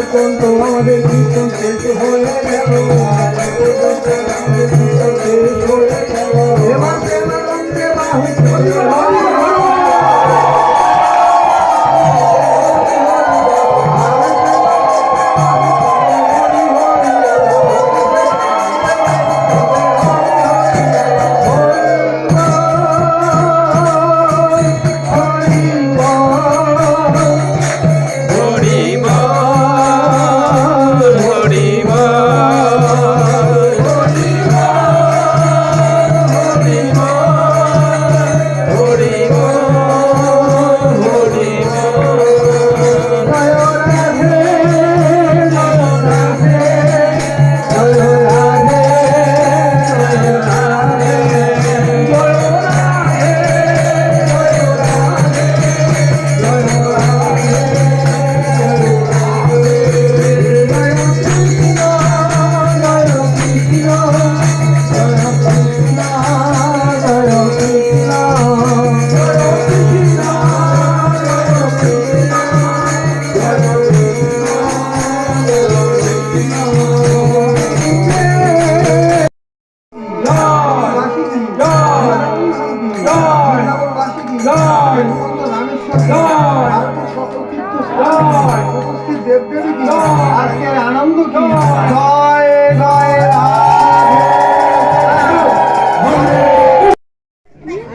পর্যন্ত আমাদের কীর্তন শেষ হয়ে গেল এবার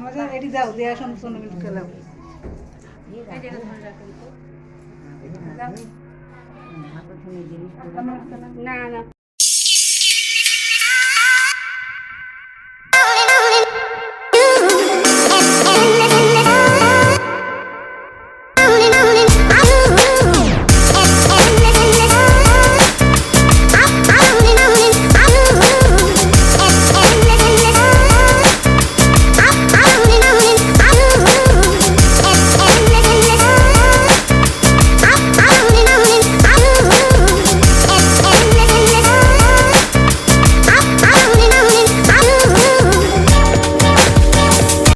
আমাদের এটি যাও দেয়া সমস্ত মিল খেলাম না না।